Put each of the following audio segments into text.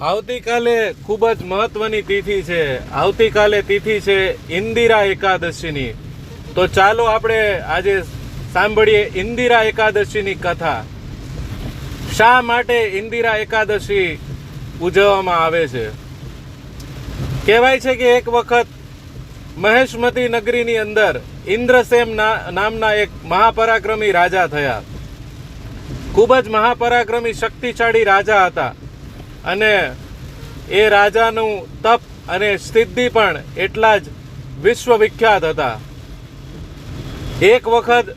આવતીકાલે ખૂબ જ મહત્વની તિથિ છે. આવતીકાલે તિથિ છે ઇન્દિરા એકાદશીની. તો ચાલો આપણે આજે સાંભળીએ ઇન્દિરા એકાદશીની કથા. શા માટે ઇન્દિરા એકાદશી ઉજવવામાં આવે છે? કહેવાય છે કે એક વખત મહેશમતી નગરીની અંદર ઇન્દ્રસેમ નામના એક મહાપરાક્રમી રાજા થયા. ખૂબ જ મહાપરાક્રમી શક્તિશાળી રાજા હતા. અને એ રાજાનું તપ અને સિદ્ધિ પણ એટલા જ વિશ્વવિખ્યાત હતા. એક વખત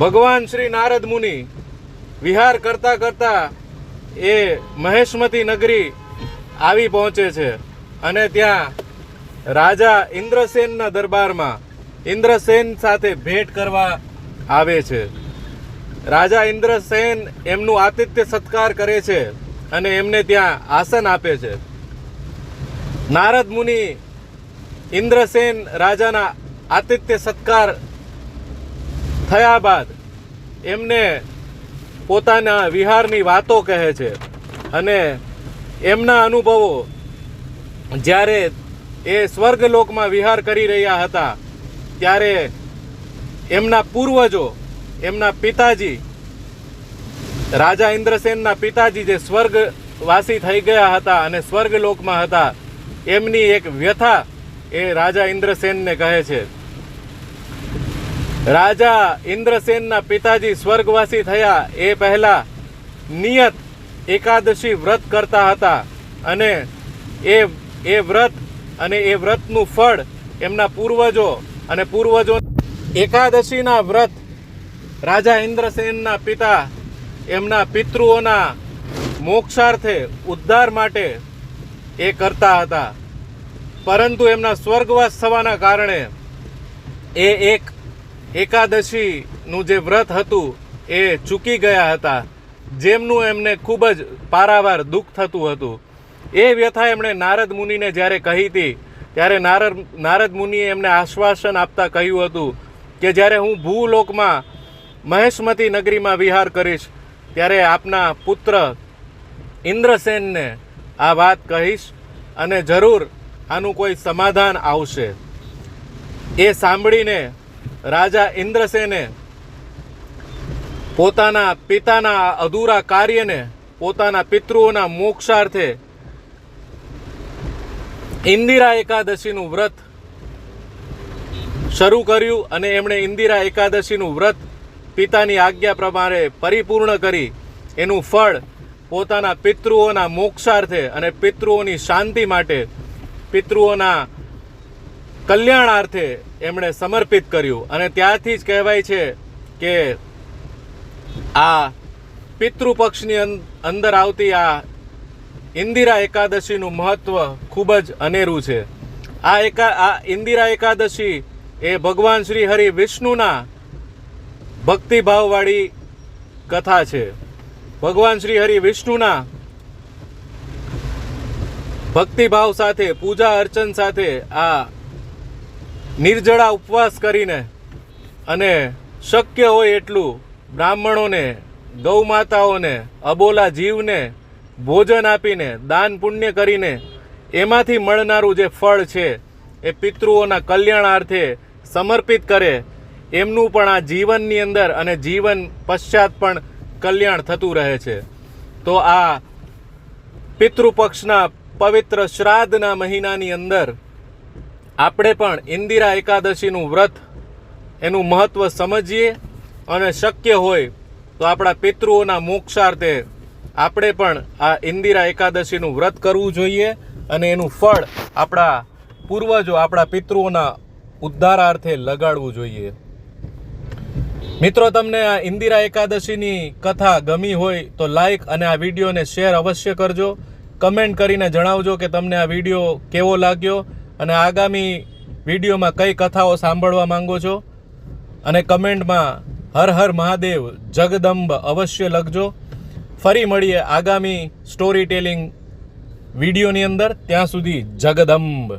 ભગવાન શ્રી નારદ મુનિ વિહાર કરતા કરતા એ મહેશમતી નગરી આવી પહોંચે છે અને ત્યાં રાજા ઇન્દ્રસેનના દરબારમાં ઇન્દ્રસેન સાથે ભેટ કરવા આવે છે. રાજા ઇન્દ્રસેન એમનું આતિથ્ય સત્કાર કરે છે. અને એમને ત્યાં આસન આપે છે. નારદ મુનિ ઇન્દ્રસેન રાજાના આતિથ્ય સત્કાર થયા બાદ એમને પોતાના વિહારની વાતો કહે છે અને એમના અનુભવો જ્યારે એ સ્વર્ગલોકમાં વિહાર કરી રહ્યા હતા, ત્યારે એમના પૂર્વજો, એમના પિતાજી રાજા ઇન્દ્રસેનના પિતાજી જે સ્વર્ગવાસી થઈ ગયા હતા અને સ્વર્ગલોકમાં હતા, એમની એક વ્યથા એ રાજા ઇન્દ્રસેનને કહે છે. રાજા ઇન્દ્રસેનના પિતાજી સ્વર્ગવાસી થયા એ પહેલા નિયત એકાદશી વ્રત કરતા હતા અને એ એ વ્રત અને એ વ્રતનું ફળ એમના પૂર્વજો અને પૂર્વજો એકાદશીના વ્રત રાજા ઇન્દ્રસેનના પિતા એમના પિતૃઓના મોક્ષાર્થે ઉદ્ધાર માટે એ કરતા હતા. પરંતુ એમના સ્વર્ગવાસ થવાના કારણે એ એક એકાદશીનું જે વ્રત હતું એ ચૂકી ગયા હતા. જેમનું એમને ખૂબ જ પારાવાર દુઃખ થતું હતું. એ વ્યથા એમણે નારદ મુનિને જ્યારે કહી હતી, ત્યારે નારદ નારદ મુનિએ એમને આશ્વાસન આપતા કહ્યું હતું કે જ્યારે હું ભૂલોકમાં મહેશમતી નગરીમાં વિહાર કરીશ ત્યારે આપના પુત્ર ઇન્દ્રસેનને આ વાત કહીશ અને જરૂર આનું કોઈ સમાધાન આવશે. એ સાંભળીને રાજા ઇન્દ્રસેને પોતાના પિતાના અધૂરા કાર્યને પોતાના પિતૃઓના મોક્ષાર્થે ઇન્દિરા એકાદશીનું વ્રત શરૂ કર્યું અને એમણે ઇન્દિરા એકાદશીનું વ્રત પિતાની આજ્ઞા પ્રમાણે પરિપૂર્ણ કરી એનું ફળ પોતાના પિતૃઓના મોક્ષાર્થે અને પિતૃઓની શાંતિ માટે પિતૃઓના કલ્યાણાર્થે એમણે સમર્પિત કર્યું. અને ત્યારથી જ કહેવાય છે કે આ પિતૃપક્ષની અંદર આવતી આ ઇન્દિરા એકાદશીનું મહત્વ ખૂબ જ અનેરું છે. આ એકા, આ ઇન્દિરા એકાદશી એ ભગવાન શ્રી હરિ વિષ્ણુના ભક્તિભાવવાળી કથા છે. ભગવાન શ્રી હરિ વિષ્ણુના ભક્તિભાવ સાથે, પૂજા અર્ચન સાથે આ નિર્જળા ઉપવાસ કરીને અને શક્ય હોય એટલું બ્રાહ્મણોને, ગૌમાતાઓને, અબોલા જીવને ભોજન આપીને, દાન પુણ્ય કરીને એમાંથી મળનારું જે ફળ છે, એ પિતૃઓના કલ્યાણાર્થે સમર્પિત કરે એમનું પણ આ જીવનની અંદર અને જીવન પશ્ચાત પણ કલ્યાણ થતું રહે છે. તો આ પિતૃપક્ષના પવિત્ર શ્રાદ્ધના મહિનાની અંદર આપણે પણ ઇન્દિરા એકાદશીનું વ્રત એનું મહત્ત્વ સમજીએ અને શક્ય હોય તો આપણા પિતૃઓના મોક્ષાર્થે આપણે પણ આ ઇન્દિરા એકાદશીનું વ્રત કરવું જોઈએ અને એનું ફળ આપણા પૂર્વજો આપણા પિતૃઓના ઉદ્ધારાર્થે લગાડવું જોઈએ. મિત્રો, તમને આ ઇન્દિરા એકાદશીની કથા ગમી હોય તો લાઈક અને આ વિડીયોને શેર અવશ્ય કરજો. કમેન્ટ કરીને જણાવજો કે તમને આ વીડિયો કેવો લાગ્યો અને આગામી વિડીયોમાં કઈ કથાઓ સાંભળવા માંગો છો. અને કમેન્ટમાં હર હર મહાદેવ, જગદંબ અવશ્ય લખજો. ફરી મળીએ આગામી સ્ટોરી ટેલિંગ વિડીયોની અંદર. ત્યાં સુધી જગદંબ.